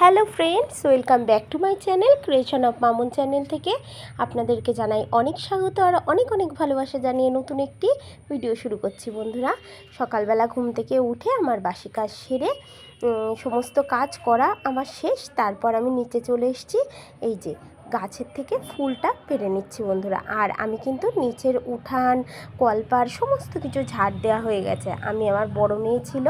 Hello friends, welcome back to my channel, creation of Mamun channel থেকে আপনাদেরকে জানাই অনেক স্বাগত আর অনেক অনেক ভালোবাসা জানিয়ে নতুন একটি ভিডিও শুরু করছি বন্ধুরা। সকালবেলা ঘুম থেকে উঠে আমার বাসি কাজ সেরে সমস্ত কাজ করা আমার শেষ, তারপর আমি নিচে চলে এসেছি। এই যে গাছের থেকে ফুলটা পেরে নিচ্ছি বন্ধুরা। আর আমি কিন্তু নিচের উঠান, কলপার সমস্ত কিছু ঝাড় দেওয়া হয়ে গেছে। আমি আমার বড় মেয়ে ছিল,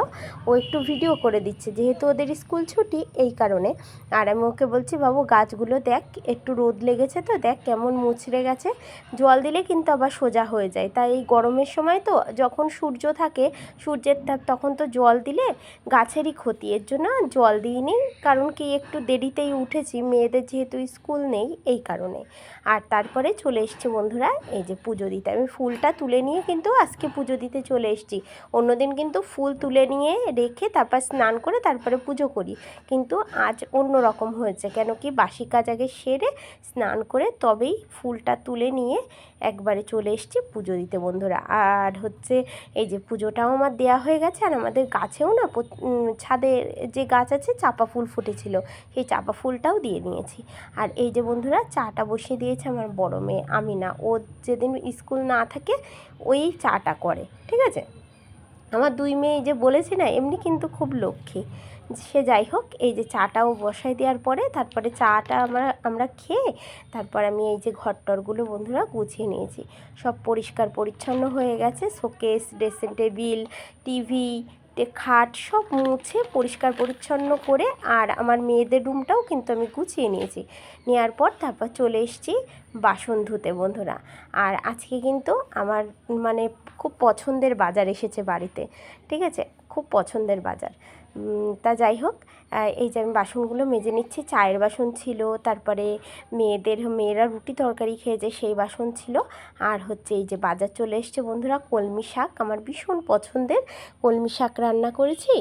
ও একটু ভিডিও করে দিচ্ছে। যেহেতু ওদের স্কুল ছুটি, এই কারণে। আর আমি ওকে বলছি, বাবু, গাছগুলো দেখ, একটু রোদ লেগেছে তো, দেখ কেমন মুচড়ে গেছে। জল দিলে কিন্তু আবার সোজা হয়ে যায়। তাই এই গরমের সময় তো, যখন সূর্য থাকে, সূর্যের তাপ, তখন তো জল দিলে গাছেরই ক্ষতি। এর জন্য জল দিইনি, কারণ কি একটু দেরিতেই উঠেছি। মেয়েদের যেহেতু স্কুল নেই এই কারণে। আর তারপরে চলে এসছে বন্ধুরা এই যে পুজো দিতে। আমি ফুলটা তুলে নিয়ে কিন্তু আজকে পুজো দিতে চলে এসেছি। অন্যদিন কিন্তু ফুল তুলে নিয়ে রেখে তারপর স্নান করে তারপরে পুজো করি। কিন্তু আজ অন্য রকম হয়েছে কেন কি বাসি কাজ আগে সেরে স্নান করে তবেই ফুলটা তুলে নিয়ে একবারে চলে এসেছি পুজো দিতে বন্ধুরা। আর হচ্ছে এই যে পুজোটাও আমার দেওয়া হয়ে গেছে আর আমাদের গাছেও না প্রত- উম, ছাদে যে গাছ আছে চাপা ফুল ফুটেছিল সেই চাপা ফুলটাও দিয়ে নিয়েছি। আর এই যে বন্ধুরা চাটা বসিয়ে দিয়েছে আমার বড় মেয়ে আমি না ও যেদিন স্কুল না থাকে, ওই চাটা করে, ঠিক আছে? আমার দুই মেয়ে যে বলেছি না, এমনি কিন্তু খুব লক্ষ্মী। সে যাই হোক, এই যে চাটাও বসাই দেওয়ার পরে, তারপরে চাটা আমরা আমরা খেয়ে, তারপর আমি এই যে ঘরটরগুলো বন্ধুরা গুছিয়ে নিয়েছি। সব পরিষ্কার পরিচ্ছন্ন হয়ে গেছে, শোকেস, ড্রেসিং টেবিল, টিভি খাট সব মুছে পরিষ্কার পরিচ্ছন্ন করে আর আমার মেয়েদের রুমটাও কিন্তু আমি গুছিয়ে নিয়েছি। নেওয়ার পর তারপর চলে এসেছি বাসন ধুতে বন্ধুরা। আর আজকে কিন্তু আমার মানে খুব পছন্দের বাজার এসেছে বাড়িতে, ঠিক আছে? খুব পছন্দের বাজার। তা যাই হোক এই যে আমি বাসনগুলো মেজে নিচ্ছি, চায়ের বাসন ছিল, তারপরে মেয়েদের, মেয়েরা রুটি তরকারি খেয়েছে সেই বাসন ছিল, আর হচ্ছে এই যে বাজার চলে এসছে বন্ধুরা, কলমি শাক, আমার ভীষণ পছন্দের কলমি শাক রান্না করেছি,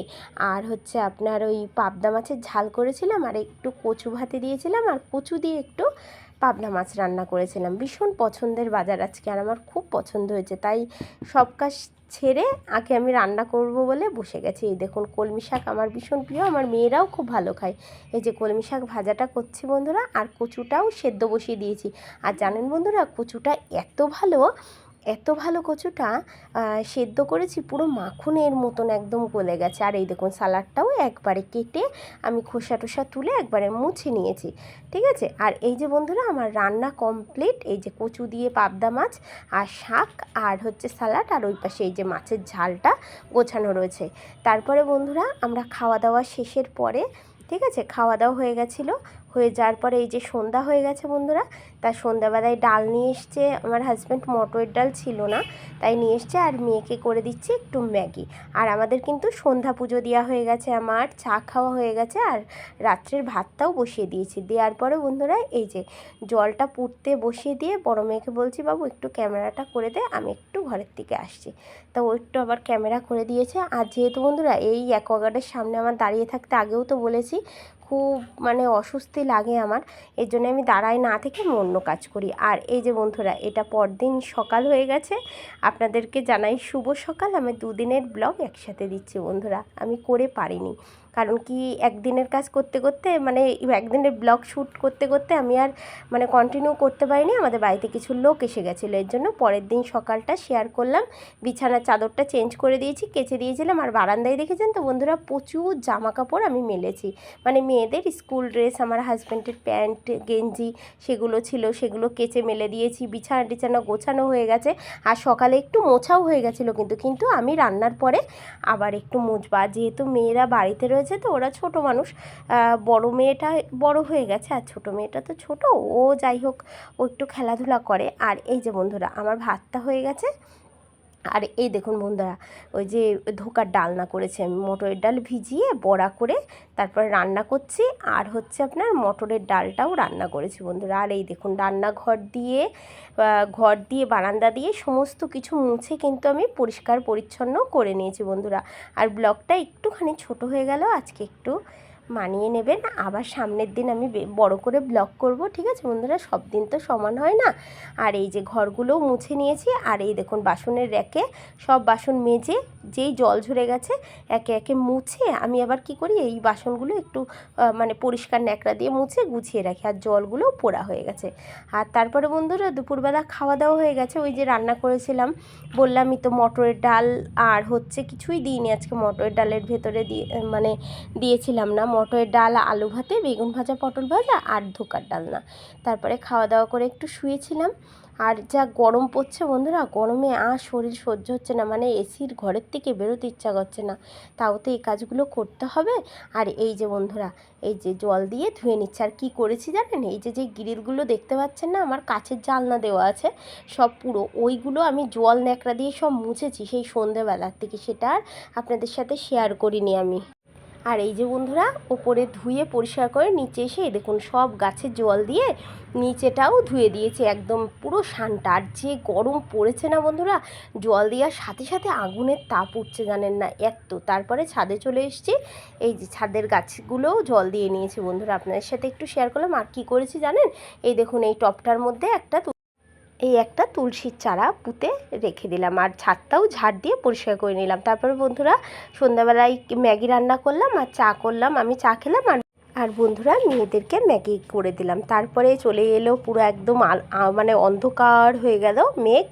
আর হচ্ছে আপনার ওই পাবদা মাছের ঝাল করেছিলাম, আর একটু কচু ভাতে দিয়েছিলাম, আর কচু দিয়ে একটু পাবদা মাছ রান্না করেছিলাম। ভীষণ পছন্দের বাজার আজকে আর আমার খুব পছন্দ হয়েছে। তাই সব কাজ ছেড়ে আগে আমি রান্না করব বলে বসে গেছি। এই দেখুন, কলমি শাক আমার ভীষণ প্রিয়। আমার মেয়েরাও খুব ভালো খায়। এই যে কলমি শাক ভাজাটা করছি বন্ধুরা, আর কচুটাও সেদ্ধ বসিয়ে দিয়েছি। আর জানেন বন্ধুরা, কচুটা এত ভালো এত ভালো কচুটা সেদ্ধ করেছি, পুরো মাখনের মতন একদম গলে গেছে। আর এই দেখুন, সালাডটাও একবারে কেটে আমি খোসা টোসা তুলে একবারে মুছে নিয়েছি, ঠিক আছে? আর এই যে বন্ধুরা, আমার রান্না কমপ্লিট এই যে কচু দিয়ে পাবদা মাছ আর শাক আর হচ্ছে সালাড, আর ওই পাশে এই যে মাছের ঝালটা গোছানো রয়েছে। তারপরে বন্ধুরা, আমরা খাওয়া দাওয়া শেষের পরে ঠিক আছে? খাওয়া দাওয়া হয়ে গেছিল। হয়ে যাওয়ার পরে এই যে সন্ধ্যা হয়ে গেছে বন্ধুরা তার সন্ধ্যাবেলায় ডাল নিয়ে এসছে। আমার হাজব্যান্ড মটরের ডাল ছিল না, তাই নিয়ে এসছে আর মেয়েকে করে দিচ্ছি একটু ম্যাগি। আর আমাদের কিন্তু সন্ধ্যা পুজো দেওয়া হয়ে গেছে আমার, চা খাওয়া হয়ে গেছে আর রাত্রের ভাতটাও বসিয়ে দিয়েছি। দেওয়ার পরে বন্ধুরা এই যে জলটা পুড়তে বসিয়ে দিয়ে বড় মেয়েকে বলছি, বাবু, একটু ক্যামেরাটা করে দে, আমি ঘরের দিকে আসছি। তা ও একটু আবার ক্যামেরা করে দিয়েছে। আর যেহেতু বন্ধুরা, এই অ্যাকোয়াগার্ডের সামনে আমার দাঁড়িয়ে থাকতে আগেও তো বলেছি, খুব মানে অস্বস্তি লাগে আমার। এর জন্য আমি দাঁড়াই না থেকে অন্য কাজ করি। আর এই যে বন্ধুরা, এটা পরদিন সকাল হয়ে গেছে। আপনাদেরকে জানাই শুভ সকাল। আমি দুদিনের ব্লগ একসাথে দিচ্ছি বন্ধুরা। আমি করে পারিনি। কারণ কি একদিনের কাজ করতে করতে মানে একদিনের ব্লগ শ্যুট করতে করতে আমি আর মানে কন্টিনিউ করতে পারিনি। আমাদের বাড়িতে কিছু লোক এসে গেছিল, এর জন্য পরের দিন সকালটা শেয়ার করলাম। বিছানার চাদরটা চেঞ্জ করে দিয়েছি, কেচে দিয়েছিলাম। আর বারান্দায় দেখেছেন তো বন্ধুরা, প্রচুর জামা কাপড় আমি মেলেছি। মানে মেয়েদের স্কুল ড্রেস আমার হাজব্যান্ডের প্যান্ট গেঞ্জি সেগুলো ছিল, সেগুলো কেচে মেলে দিয়েছি। বিছানা টিছানা গোছানো হয়ে গেছে। আর সকালে একটু মোছাও হয়ে গেছিল কিন্তু কিন্তু আমি রান্নার পরে আবার একটু মুছবা। যেহেতু মেয়েরা বাড়িতে রয়েছে তো ওরা ছোট মানুষ বড় মেয়েটা বড় হয়ে গেছে আর ছোট মেয়েটা তো ছোট, ও যাই হোক ও একটু খেলাধুলা করে। আর এই যে বন্ধুরা, আমার ভাতটা হয়ে গেছে। আর এই দেখুন বন্ধুরা, ওই যে ধোকার ডালনা করেছি আমি মটরের ডাল ভিজিয়ে বড়া করে তারপরে রান্না করছি, আর হচ্ছে আপনার মটরের ডালটাও রান্না করেছি বন্ধুরা। আর এই দেখুন রান্নাঘর দিয়ে ঘর দিয়ে, বারান্দা দিয়ে সমস্ত কিছু মুছে কিন্তু আমি পরিষ্কার পরিচ্ছন্ন করে নিয়েছি বন্ধুরা। আর ব্লগটা একটুখানি ছোট হয়ে গেল, আজকে একটু মানিয়ে নেবেন। আবার সামনের দিন আমি বড় করে ব্লক করব, ঠিক আছে? বন্ধুরা, সব দিন তো সমান হয় না। আর এই যে ঘরগুলোও মুছে নিয়েছি, আর এই দেখুন বাসনের র্যাকে সব বাসন মেজে যেই জল ঝরে গেছে, একে একে মুছে আমি আবার কি করি, এই বাসনগুলো একটু মানে পরিষ্কার ন্যাকড়া দিয়ে মুছে গুছিয়ে রাখি। আর জলগুলোও পোড়া হয়ে গেছে। আর তারপরে বন্ধুরা, দুপুরবেলা খাওয়া দাওয়া হয়ে গেছে। ওই যে রান্না করেছিলাম, বললামই তো মটরের ডাল, আর হচ্ছে কিছুই দিইনি। আজকে মটরের ডালের ভেতরে দিয়ে মানে দিয়েছিলাম না মটরের ডাল, আলু ভাতে, বেগুন ভাজা, পটল ভাজা আর ধোকার ডালনা। তারপরে খাওয়া দাওয়া করে একটু শুয়েছিলাম। আর যা গরম পড়ছে বন্ধুরা, গরমে আর শরীর সহ্য হচ্ছে না। মানে এসির ঘরের থেকে বেরোতে ইচ্ছা করছে না। তাও তো এই কাজগুলো করতে হবে। আর এই যে বন্ধুরা, এই যে জল দিয়ে ধুয়ে নিচ্ছে। আর কী করেছি জানেন? এই যে যে গ্রিলগুলো দেখতে পাচ্ছেন না, আমার কাছের জালনা দেওয়া আছে। সব পুরো ওইগুলো আমি জল ন্যাকড়া দিয়ে সব মুছেছি সেই সন্ধেবেলার থেকে। সেটা আর আপনাদের সাথে শেয়ার করিনি আমি। আর এই যে বন্ধুরা, ওপরে ধুয়ে পরিষ্কার করে নিচে এসে দেখুন সব গাছে জল দিয়ে নিচেটাও ধুয়ে দিয়েছে একদম পুরো শানটা। আর যে গরম পড়েছে না বন্ধুরা, জল দেওয়ার সাথে সাথে আগুনের তাপ উঠছে জানেন না এত। তারপরে ছাদে চলে এসেছি, এই যে ছাদের গাছগুলোও জল দিয়ে নিয়েছি বন্ধুরা। আপনাদের সাথে একটু শেয়ার করলাম, আর কী করেছি জানেন? এই দেখুন এই টপটার মধ্যে একটা এই একটা তুলসীর চারা পুঁতে রেখে দিলাম আর ছাদটাও ঝাড় দিয়ে পরিষ্কার করে নিলাম। তারপরে বন্ধুরা, সন্ধ্যাবেলায় ম্যাগি রান্না করলাম আর চা করলাম। আমি চা খেলাম আর আর বন্ধুরা মেয়েদেরকে ম্যাগি করে দিলাম। তারপরে চলে এলো পুরো একদম মানে অন্ধকার হয়ে গেল মেঘ।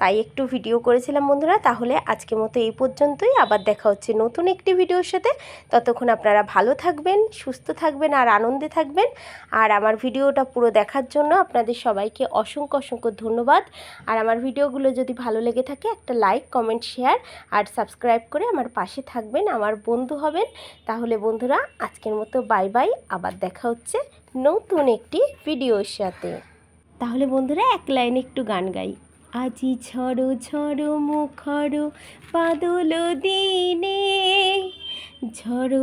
তাই একটু ভিডিও করেছিলাম বন্ধুরা। তাহলে আজকের মতো এই পর্যন্তই। আবার দেখা হচ্ছে নতুন একটি ভিডিওর সাথে। ততক্ষণ আপনারা ভালো থাকবেন, সুস্থ থাকবেন আর আনন্দে থাকবেন। আর আমার ভিডিওটা পুরো দেখার জন্য আপনাদের সবাইকে অসংখ্য অসংখ্য ধন্যবাদ। আর আমার ভিডিওগুলো যদি ভালো লেগে থাকে, একটা লাইক কমেন্ট শেয়ার আর সাবস্ক্রাইব করে আমার পাশে থাকবেন, আমার বন্ধু হবেন। তাহলে বন্ধুরা আজকের মতো বাই বাই বাই আবার দেখা হচ্ছে নতুন একটি ভিডিওর সাথে। তাহলে বন্ধুরা এক লাইন একটু গান গাই। আজি ঝড়ো ঝড়ো মুখর বাদল দিনে ঝড়ো